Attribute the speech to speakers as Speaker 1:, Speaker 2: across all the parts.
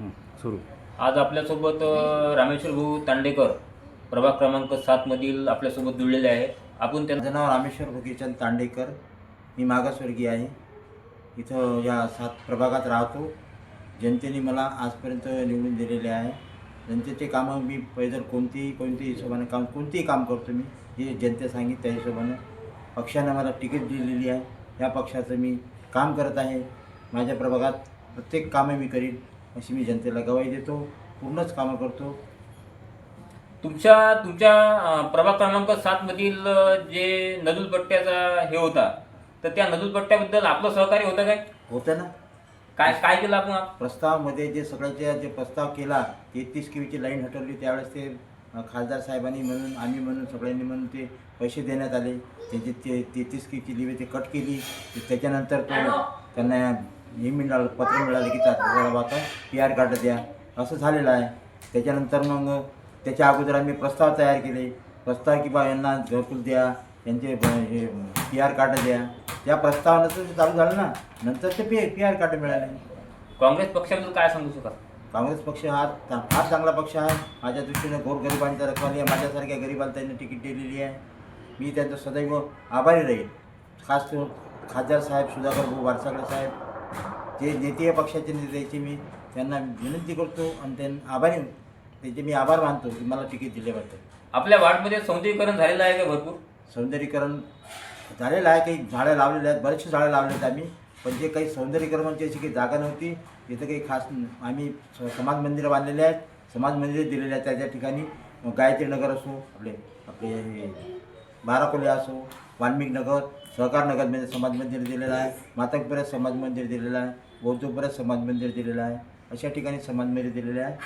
Speaker 1: सुरू.
Speaker 2: आज आपल्यासोबत रामेश्वर भाऊ तांडेकर प्रभाग क्रमांक सातमधील आपल्यासोबत जुळलेले आहे. आपण
Speaker 3: माझं नाव रामेश्वर भोगीचंद तांडेकर. मी मागासवर्गीय आहे. इथं या सात प्रभागात राहतो. जनतेने मला आजपर्यंत निवडून दिलेले आहे. जनतेचे कामं मी पैदल कोणतीही कोणत्याही हिशोबाने काम कोणतेही काम करतो मी. जे जनते सांगित त्या हिशोबानं. पक्षानं मला तिकीट दिलेली आहे. या पक्षाचं मी काम करत आहे. माझ्या प्रभागात प्रत्येक कामं मी करीन. अशी मी जनतेला गवाही देतो पूर्णच कामं करतो.
Speaker 2: तुमच्या तुमच्या प्रभाग क्रमांक सातमधील जे नदुल पट्ट्याचा हे होता तर त्या नदुल पट्ट्याबद्दल आपलं सहकार्य होतं काय?
Speaker 3: होतं ना.
Speaker 2: काय काय केलं आपण?
Speaker 3: प्रस्तावामध्ये जे सगळ्याचे जे प्रस्ताव केला तेहतीस केवीची लाईन हटवली त्यावेळेस ते खासदार साहेबांनी म्हणून आम्ही म्हणून सगळ्यांनी म्हणून ते पैसे देण्यात आले. त्याची ते तेहतीस केवीची लिवे ते कट केली. ते त्याच्यानंतर तो त्यांना हे मिळालं पत्र मिळालं की आता पी आर कार्ड द्या. असं झालेलं आहे. त्याच्यानंतर मग त्याच्या अगोदर आम्ही प्रस्ताव तयार केले. प्रस्ताव की बा यांना घरकुल द्या यांचे ब- हे पी आर कार्ड द्या. त्या प्रस्तावानंतर ते चालू झालं ना. नंतर ते पी पी आर कार्ड मिळाले.
Speaker 2: काँग्रेस पक्षाबद्दल काय सांगू शकाल
Speaker 3: काँग्रेस पक्ष हा फार चांगला पक्ष आहे. माझ्या दृष्टीने गोरगरिबांच्या रखवाली आहे. माझ्यासारख्या गरिबाला त्यांनी तिकीट दिलेली आहे. मी त्यांचा सदैव आभारी राहील. खास करून खासदार साहेब सुधाकर भाऊ वारसागडे साहेब जे आहे पक्षाचे नेते त्याची मी त्यांना विनंती करतो आणि त्यांना आभारी त्याचे मी आभार मानतो की मला तिकीट दिल्याबद्दल
Speaker 2: आपल्या वार्डमध्ये सौंदर्यीकरण झालेलं आहे का भरपूर?
Speaker 3: सौंदर्यीकरण झालेलं आहे. काही झाडं लावलेली आहेत. बरेचसे झाडं लावले आहेत आम्ही. पण जे काही सौंदर्यीकरणाची अशी काही जागा नव्हती तिथं काही खास आम्ही समाज मंदिरं बांधलेले आहेत. समाज मंदिरे दिलेले आहेत. त्या त्या ठिकाणी गायत्री नगर असो आपले आपले हे बाराकोले असो वाल्मिक नगर सहकार नगरमध्ये समाज मंदिर दिलेलं आहे. मातकपर्यंत समाज मंदिर दिलेलं आहे. बौद्धपर्यंत समाज मंदिर दिलेलं आहे अशा ठिकाणी समाज मंदिर दिलेले आहे.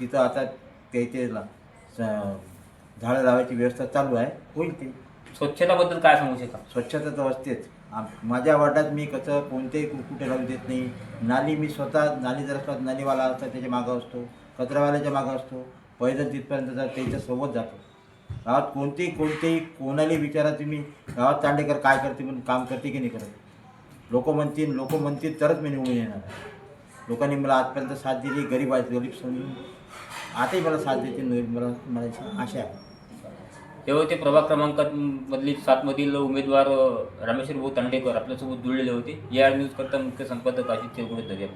Speaker 3: तिथं आता ते ते ला- स- झाडं लावायची व्यवस्था चालू आहे. होईल ते.
Speaker 2: स्वच्छताबद्दल काय सांगू शकाल?
Speaker 3: स्वच्छता तर असतेच. आम- माझ्या वार्डात मी कसं कोणतेही कुठे राहू देत नाही. नाली मी स्वतः नाली जर असतात नालीवाला असतात त्याच्या मागं असतो. कचरावाल्याच्या मागं असतो. पैदल तिथपर्यंत जात त्याच्या सोबत जातो. गावात कोणतेही कोणतेही कोणालाही विचारा तुम्ही गावात तांडेकर काय करते म्हणून काम करते की नाही करत? लोक म्हणतील लोक म्हणतील तरच मी निवडून येणार लोकांनी मला आजपर्यंत साथ दिली गरीब आहेत गरीब समजून आताही मला साथ देतील मला मला आशा आहे.
Speaker 2: ते होते प्रभाग क्रमांकात मधली सातमधील उमेदवार रामेश्वर भाऊ तांडेकर आपल्यासोबत जुळलेले होते. या न्यूज करता मुख्य संपादक अजित तेवढे दर्या